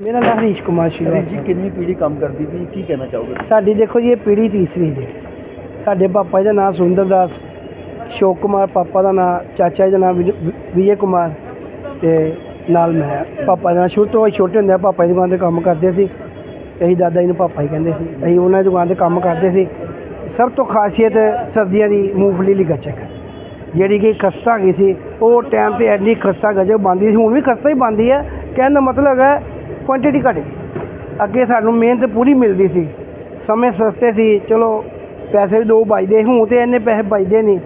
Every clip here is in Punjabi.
ਮੇਰਾ ਨਾਮ ਹਰੀਸ਼ ਕੁਮਾਰ ਹਰੀਸ਼ ਜੀ ਸ਼ਿਵਾ ਕਿੰਨੀ ਪੀੜ੍ਹੀ ਕੰਮ ਕਰਦੀ ਵੀ ਕੀ ਕਹਿਣਾ ਚਾਹੋਗੇ? ਸਾਡੀ ਦੇਖੋ ਜੀ ਇਹ ਪੀੜ੍ਹੀ ਤੀਸਰੀ ਜੀ। ਸਾਡੇ ਪਾਪਾ ਜੀ ਦਾ ਨਾਮ ਸੁੰਦਰ ਦਾਸ ਸ਼ੋਕ ਕੁਮਾਰ ਪਾਪਾ ਦਾ ਨਾਮ ਚਾਚਾ ਜੀ ਦਾ ਨਾਮ ਵਿਜ- ਕੁਮਾਰ ਤੇ ਨਾਲ ਮੈਂ ਪਾਪਾ ਦਾ ਸ਼ੁਰੂ ਤੋਂ ਛੋਟੇ ਹੁੰਦੇ ਪਾਪਾ ਦੀ ਦੁਕਾਨ ਤੇ ਕੰਮ ਕਰਦੇ ਸੀ। ਅਸੀਂ ਦਾਦਾ ਜੀ ਨੂੰ ਪਾਪਾ ਹੀ ਕਹਿੰਦੇ ਸੀ। ਅਸੀਂ ਉਹਨਾਂ ਦੀ ਦੁਕਾਨ ਤੇ ਕੰਮ ਕਰਦੇ ਸੀ। ਸਭ ਤੋਂ ਖਾਸੀਅਤ ਸਰਦੀਆਂ ਦੀ ਮੂੰਗਫਲੀ ਦੀ ਗੱਚਕ। ਜਿਹੜੀ ਕਿ ਖਸਤਾ ਗਈ ਸੀ ਉਹ ਟਾਈਮ ਤੇ ਐਨੀ ਖਸਤਾ ਗਜਕ ਬੰਦੀ ਸੀ ਹੁਣ ਵੀ ਖਸਤਾ ਹੀ ਬੰਦੀ ਹੈ ਕਹਿਣ ਦਾ ਮਤਲਬ ਹੈ ਕੁਆਂਟੀਟੀ ਘੱਟ ਗਈ ਅੱਗੇ ਸਾਨੂੰ ਮਿਹਨਤ ਪੂਰੀ ਮਿਲਦੀ ਸੀ। ਸਮੇਂ ਸਸਤੇ ਸੀ। ਚਲੋ ਪੈਸੇ ਵੀ ਦੋ ਬਚਦੇ ਹੁਣ ਤੇ ਇੰਨੇ ਪੈਸੇ ਬਚਦੇ ਨਹੀਂ।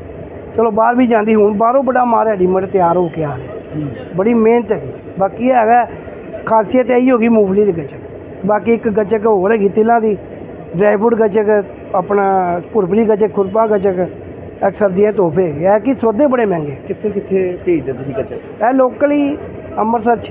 ਚਲੋ ਬਾਹਰ ਵੀ ਜਾਂਦੀ ਹੁਣ ਬਾਹਰੋਂ ਬੜਾ ਮਾਲ ਰੈਡੀਮੇਡ ਤਿਆਰ ਹੋ ਕੇ ਆ ਰਿਹਾ ਬੜੀ ਮਿਹਨਤ ਹੈਗੀ। ਬਾਕੀ ਇਹ ਹੈਗਾ ਖਾਸੀਅਤ ਇਹੀ ਹੋ ਗਈ ਮੂੰਗਫਲੀ ਦੀ ਗੱਚਕ। ਬਾਕੀ ਇੱਕ ਗੱਚਕ ਹੋਰ ਹੈਗੀ ਤਿਲਾਂ ਦੀ। ਡਰਾਈ ਫਰੂਟ ਗੱਚਕ ਆਪਣਾ ਭੁਰਭਰੀ ਗੱਚਕ ਖੁਰਪਾ ਗੱਚਕ ਇਹ ਸਰਦੀਆਂ ਤੋਹਫੇ ਇਹ ਕਿ ਸੌਦੇ ਬੜੇ ਮਹਿੰਗੇ। ਕਿੱਥੇ ਕਿੱਥੇ ਭੇਜਦੇ ਤੁਸੀਂ ਕੱਚੇ ਇਹ ਲੋਕਲੀ ਅੰਮ੍ਰਿਤਸਰ ਚ।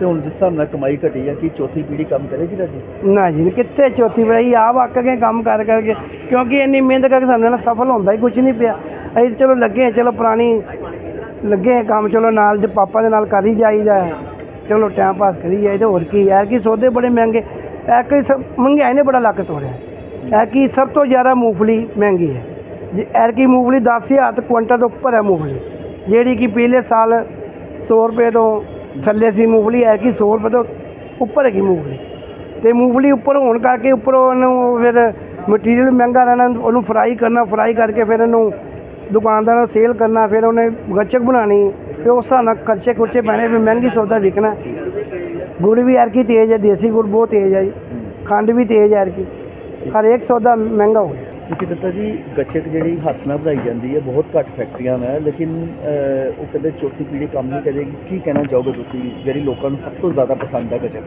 ਤੇ ਹੁਣ ਜਿਸ ਹਿਸਾਬ ਨਾਲ ਕਮਾਈ ਘਟੀ ਆ ਕੀ ਚੌਥੀ ਪੀੜ੍ਹੀ ਕੰਮ ਕਰੇਗੀ ਰਾਜੀ ਨਾ ਜੀ ਕਿੱਥੇ ਚੌਥੀ ਬਈ ਆਪ ਅੱਕ ਕੇ ਕੰਮ ਕਰ ਕਰਕੇ ਕਿਉਂਕਿ ਇੰਨੀ ਮਿਹਨਤ ਕਰਕੇ ਸਾਨੂੰ ਨਾਲ ਸਫਲ ਹੁੰਦਾ ਹੀ ਕੁਝ ਨਹੀਂ ਪਿਆ। ਅਸੀਂ ਚਲੋ ਲੱਗੇ ਹਾਂ, ਚਲੋ ਪੁਰਾਣੀ ਲੱਗੇ ਹਾਂ ਕੰਮ ਚਲੋ ਨਾਲ ਜੇ ਪਾਪਾ ਦੇ ਨਾਲ ਕਰ ਹੀ ਜਾਈਦਾ ਹੈ। ਚਲੋ ਟਾਈਮ ਪਾਸ ਕਰੀ ਜਾਈਦਾ ਹੋਰ ਕੀ ਯਾਰ ਕਿ ਸੌਦੇ ਬੜੇ ਮਹਿੰਗੇ ਐ ਕਿ ਸਭ ਮਹਿੰਗਾਈ ਨੇ ਬੜਾ ਲੱਕ ਤੋੜਿਆ। ਐ ਕੀ ਸਭ ਤੋਂ ਜ਼ਿਆਦਾ ਮੂੰਗਫਲੀ ਮਹਿੰਗੀ ਹੈ। ਜੇ ਐਰ ਕੀ ਮੂੰਗਫਲੀ 10000 ਤੋਂ ਕੁਇੰਟਲ ਤੋਂ ਉੱਪਰ ਹੈ ਮੂੰਗਫਲੀ। ਜਿਹੜੀ ਕਿ ਪਿਛਲੇ ਸਾਲ 100 ਰੁਪਏ ਤੋਂ ਥੱਲੇ ਸੀ ਮੂੰਗਫਲੀ ਹੈ ਕਿ 100 ਰੁਪਏ ਤੋਂ ਉੱਪਰ ਹੈਗੀ ਮੂੰਗਫਲੀ। ਤੇ ਮੂੰਗਫਲੀ ਉੱਪਰ ਹੋਣ ਕਰਕੇ ਉੱਪਰੋਂ ਉਹਨੂੰ ਫਿਰ ਮਟੀਰੀਅਲ ਮਹਿੰਗਾ ਰਹਿਣਾ, ਉਹਨੂੰ ਫਰਾਈ ਕਰਨਾ ਫਰਾਈ ਕਰਕੇ ਫਿਰ ਇਹਨੂੰ ਦੁਕਾਨਦਾਰਾਂ ਨੂੰ ਸੇਲ ਕਰਨਾ, ਫਿਰ ਉਹਨੇ ਗੱਚਕ ਬਣਾਉਣੀ, ਫਿਰ ਉਸ ਹਿਸਾਬ ਨਾਲ ਖਰਚੇ ਖੁਰਚੇ ਪੈਣੇ, ਫਿਰ ਮਹਿੰਗੀ ਸੌਦਾ ਵਿਕਣਾ। ਗੁੜ ਵੀ ਯਾਰ ਕੀ ਤੇਜ਼ ਹੈ, ਦੇਸੀ ਗੁੜ ਬਹੁਤ ਤੇਜ਼ ਹੈ ਜੀ, ਖੰਡ ਵੀ ਤੇਜ਼ ਹੈ ਯਾਰ ਕੀ ਹਰ ਇੱਕ ਸੌਦਾ ਮਹਿੰਗਾ ਹੋ ਗਿਆ। ਕਿਉਂਕਿ ਦਿੱਤਾ ਜੀ ਗੱਚਕ ਜਿਹੜੀ ਹੱਥ ਨਾਲ ਬਣਾਈ ਜਾਂਦੀ ਹੈ ਬਹੁਤ ਘੱਟ ਫੈਕਟਰੀਆਂ ਨੇ ਲੇਕਿਨ ਅਹ, ਉਹ ਕਹਿੰਦੇ ਚੌਥੀ ਪੀੜ੍ਹੀ ਕੰਮ ਨਹੀਂ ਕਰੇਗੀ। ਕੀ ਕਹਿਣਾ ਚਾਹੋਗੇ ਤੁਸੀਂ ਜਿਹੜੀ ਲੋਕਾਂ ਨੂੰ ਸਭ ਤੋਂ ਜ਼ਿਆਦਾ ਪਸੰਦ ਹੈ ਗੱਚਕ?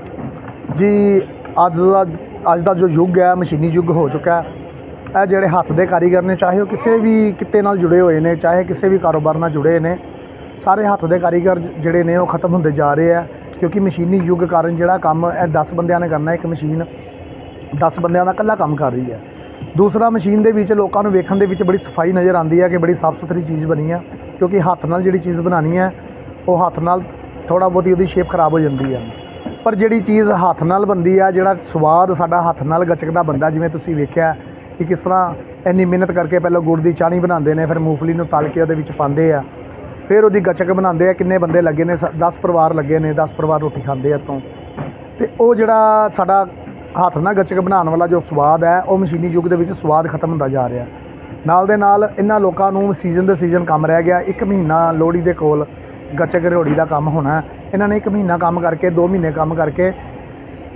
ਜੀ ਅੱਜ ਦਾ ਅੱਜ ਦਾ ਜੋ ਯੁੱਗ ਹੈ ਮਸ਼ੀਨੀ ਯੁੱਗ ਹੋ ਚੁੱਕਾ ਹੈ ਇਹ ਜਿਹੜੇ ਹੱਥ ਦੇ ਕਾਰੀਗਰ ਨੇ ਚਾਹੇ ਉਹ ਕਿਸੇ ਵੀ ਕਿੱਤੇ ਨਾਲ ਜੁੜੇ ਹੋਏ ਨੇ ਚਾਹੇ ਕਿਸੇ ਵੀ ਕਾਰੋਬਾਰ ਨਾਲ ਜੁੜੇ ਨੇ ਸਾਰੇ ਹੱਥ ਦੇ ਕਾਰੀਗਰ ਜਿਹੜੇ ਨੇ ਉਹ ਖਤਮ ਹੁੰਦੇ ਜਾ ਰਹੇ ਆ ਕਿਉਂਕਿ ਮਸ਼ੀਨੀ ਯੁੱਗ ਕਾਰਨ ਜਿਹੜਾ ਕੰਮ ਇਹ 10 ਬੰਦਿਆਂ ਨੇ ਕਰਨਾ ਇੱਕ ਮਸ਼ੀਨ 10 ਬੰਦਿਆਂ ਦਾ ਇਕੱਲਾ ਕੰਮ ਕਰ ਰਹੀ ਹੈ। ਦੂਸਰਾ ਮਸ਼ੀਨ ਦੇ ਵਿੱਚ ਲੋਕਾਂ ਨੂੰ ਵੇਖਣ ਦੇ ਵਿੱਚ ਬੜੀ ਸਫ਼ਾਈ ਨਜ਼ਰ ਆਉਂਦੀ ਹੈ ਕਿ ਬੜੀ ਸਾਫ਼ ਸੁਥਰੀ ਚੀਜ਼ ਬਣੀ ਆ, ਕਿਉਂਕਿ ਹੱਥ ਨਾਲ ਜਿਹੜੀ ਚੀਜ਼ ਬਣਾਉਣੀ ਹੈ, ਉਹ ਹੱਥ ਨਾਲ ਥੋੜਾ ਬਹੁਤੀ ਉਹਦੀ ਸ਼ੇਪ ਖਰਾਬ ਹੋ ਜਾਂਦੀ ਹੈ ਪਰ ਜਿਹੜੀ ਚੀਜ਼ ਹੱਥ ਨਾਲ ਬਣਦੀ ਆ, ਜਿਹੜਾ ਸਵਾਦ ਸਾਡਾ ਹੱਥ ਨਾਲ ਗਚਕਦਾ ਬੰਦਾ ਜਿਵੇਂ ਤੁਸੀਂ ਵੇਖਿਆ ਕਿ ਕਿਸ ਤਰ੍ਹਾਂ ਇੰਨੀ ਮਿਹਨਤ ਕਰਕੇ ਪਹਿਲਾਂ ਗੁੜ ਦੀ ਚਾਣੀ ਬਣਾਉਂਦੇ ਨੇ, ਫਿਰ ਮੂੰਗਫਲੀ ਨੂੰ ਤਲ ਕੇ ਉਹਦੇ ਵਿੱਚ ਪਾਉਂਦੇ ਆ, ਫਿਰ ਉਹਦੀ ਗਚਕ ਬਣਾਉਂਦੇ ਆ, ਕਿੰਨੇ ਬੰਦੇ ਲੱਗੇ ਨੇ 10 ਪਰਿਵਾਰ ਲੱਗੇ ਨੇ 10 ਪਰਿਵਾਰ ਰੋਟੀ ਖਾਂਦੇ ਆ ਤੋਂ ਤੇ ਉਹ ਜਿਹੜਾ ਸਾਡਾ ਹੱਥ ਨਾਲ ਗੱਚਕ ਬਣਾਉਣ ਵਾਲਾ ਜੋ ਸਵਾਦ ਹੈ, ਉਹ ਮਸ਼ੀਨੀ ਯੁੱਗ ਦੇ ਵਿੱਚ ਸਵਾਦ ਖਤਮ ਹੁੰਦਾ ਜਾ ਰਿਹਾ। ਨਾਲ ਦੇ ਨਾਲ ਇਹਨਾਂ ਲੋਕਾਂ ਨੂੰ ਸੀਜ਼ਨ ਦੇ ਸੀਜ਼ਨ ਕੰਮ ਰਹਿ ਗਿਆ। ਇੱਕ ਮਹੀਨਾ ਲੋਹੜੀ ਦੇ ਕੋਲ ਗੱਚਕ ਰੋੜੀ ਦਾ ਕੰਮ ਹੋਣਾ ਇਹਨਾਂ ਨੇ ਇੱਕ ਮਹੀਨਾ ਕੰਮ ਕਰਕੇ 2 ਮਹੀਨੇ ਕੰਮ ਕਰਕੇ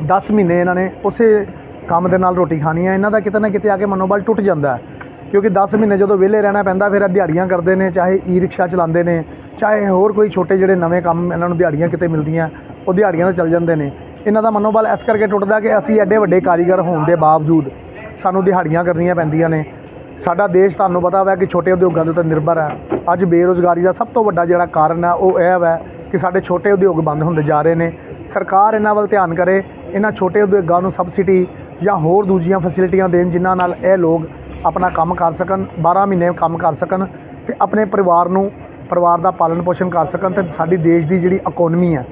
10 ਮਹੀਨੇ ਇਹਨਾਂ ਨੇ ਉਸੇ ਕੰਮ ਦੇ ਨਾਲ ਰੋਟੀ ਖਾਣੀ ਹੈ। ਇਹਨਾਂ ਦਾ ਕਿਤੇ ਨਾ ਕਿਤੇ ਆ ਕੇ ਮਨੋਬਲ ਟੁੱਟ ਜਾਂਦਾ ਕਿਉਂਕਿ 10 ਮਹੀਨੇ ਜਦੋਂ ਵਿਹਲੇ ਰਹਿਣਾ ਪੈਂਦਾ, ਫਿਰ ਦਿਹਾੜੀਆਂ ਕਰਦੇ ਨੇ, ਚਾਹੇ ਈ ਰਿਕਸ਼ਾ ਚਲਾਉਂਦੇ ਨੇ, ਚਾਹੇ ਹੋਰ ਕੋਈ ਛੋਟੇ ਜਿਹੜੇ ਨਵੇਂ ਕੰਮ ਇਹਨਾਂ ਨੂੰ ਦਿਹਾੜੀਆਂ ਕਿਤੇ ਮਿਲਦੀਆਂ, ਉਹ ਦਿਹਾੜੀਆਂ 'ਤੇ ਚੱਲ ਜਾਂਦੇ ਨੇ। ਇਹਨਾਂ ਦਾ ਮਨੋਬਲ ਇਸ ਕਰਕੇ ਟੁੱਟਦਾ ਕਿ ਅਸੀਂ ਐਡੇ ਵੱਡੇ ਕਾਰੀਗਰ ਹੋਣ ਦੇ ਬਾਵਜੂਦ ਸਾਨੂੰ ਦਿਹਾੜੀਆਂ ਕਰਨੀਆਂ ਪੈਂਦੀਆਂ ਨੇ। ਸਾਡਾ ਦੇਸ਼ ਤੁਹਾਨੂੰ ਪਤਾ ਹੈ ਕਿ ਛੋਟੇ ਉਦਯੋਗਾਂ ਦੇ ਉੱਤੇ ਨਿਰਭਰ ਹੈ। ਅੱਜ ਬੇਰੋਜ਼ਗਾਰੀ ਦਾ ਸਭ ਤੋਂ ਵੱਡਾ ਜਿਹੜਾ ਕਾਰਨ ਹੈ, ਉਹ ਇਹ ਹੈ ਕਿ ਸਾਡੇ ਛੋਟੇ ਉਦਯੋਗ ਬੰਦ ਹੁੰਦੇ ਜਾ ਰਹੇ ਨੇ। ਸਰਕਾਰ ਇਹਨਾਂ ਵੱਲ ਧਿਆਨ ਕਰੇ, ਇਹਨਾਂ ਛੋਟੇ ਉਦਯੋਗਾਂ ਨੂੰ ਸਬਸਿਡੀ ਜਾਂ ਹੋਰ ਦੂਜੀਆਂ ਫੈਸਿਲਿਟੀਆਂ ਦੇਣ ਜਿਨ੍ਹਾਂ ਨਾਲ ਇਹ ਲੋਕ ਆਪਣਾ ਕੰਮ ਕਰ ਸਕਣ 12 ਮਹੀਨੇ ਕੰਮ ਕਰ ਸਕਣ ਤੇ ਆਪਣੇ ਪਰਿਵਾਰ ਨੂੰ, ਪਰਿਵਾਰ ਦਾ ਪਾਲਣ ਪੋਸ਼ਣ ਕਰ ਸਕਣ ਤੇ ਸਾਡੀ ਦੇਸ਼ ਦੀ ਜਿਹੜੀ ਇਕਨੋਮੀ ਹੈ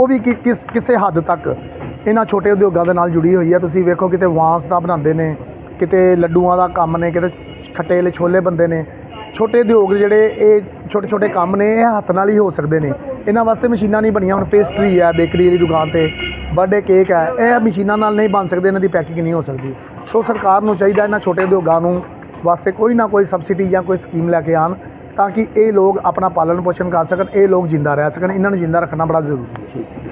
ਉਹ ਵੀ ਕਿ- ਕਿਸ ਕਿਸੇ ਹੱਦ ਤੱਕ ਇਹਨਾਂ ਛੋਟੇ ਉਦਯੋਗਾਂ ਦੇ ਨਾਲ ਜੁੜੀ ਹੋਈ ਹੈ। ਤੁਸੀਂ ਵੇਖੋ ਕਿਤੇ ਵਾਂਸ ਦਾ ਬਣਾਉਂਦੇ ਨੇ, ਕਿਤੇ ਲੱਡੂਆਂ ਦਾ ਕੰਮ ਨੇ, ਕਿਤੇ ਖੱਟੇ ਵਾਲੇ ਛੋਲੇ ਬੰਦੇ ਨੇ। ਛੋਟੇ ਉਦਯੋਗ ਜਿਹੜੇ ਇਹ ਛੋਟੇ ਛੋਟੇ ਕੰਮ ਨੇ, ਇਹ ਹੱਥ ਨਾਲ ਹੀ ਹੋ ਸਕਦੇ ਨੇ। ਇਹਨਾਂ ਵਾਸਤੇ ਮਸ਼ੀਨਾਂ ਨਹੀਂ ਬਣੀਆਂ, ਹੁਣ ਪੇਸਟਰੀ ਹੈ ਬੇਕਰੀ ਵਾਲੀ ਦੁਕਾਨ ਤੇ ਬਰਥਡੇ ਕੇਕ ਹੈ, ਇਹ ਮਸ਼ੀਨਾਂ ਨਾਲ ਨਹੀਂ ਬਣ ਸਕਦੇ, ਇਹਨਾਂ ਦੀ ਪੈਕਿੰਗ ਨਹੀਂ ਹੋ ਸਕਦੀ। ਸੋ ਸਰਕਾਰ ਨੂੰ ਚਾਹੀਦਾ ਇਹਨਾਂ ਛੋਟੇ ਉਦਯੋਗਾਂ ਨੂੰ ਵਾਸਤੇ ਕੋਈ ਨਾ ਕੋਈ ਸਬਸਿਡੀ ਜਾਂ ਕੋਈ ਸਕੀਮ ਲੈ ਕੇ ਆਉਣ। ਤਾਂ ਕਿ ਇਹ ਲੋਕ ਆਪਣਾ ਪਾਲਣ ਪੋਸ਼ਣ ਕਰ ਸਕਣ, ਇਹ ਲੋਕ ਜਿੰਦਾ ਰਹਿ ਸਕਣ, ਇਹਨਾਂ ਨੂੰ ਜਿੰਦਾ ਰੱਖਣਾ ਬੜਾ ਜ਼ਰੂਰੀ ਹੈ।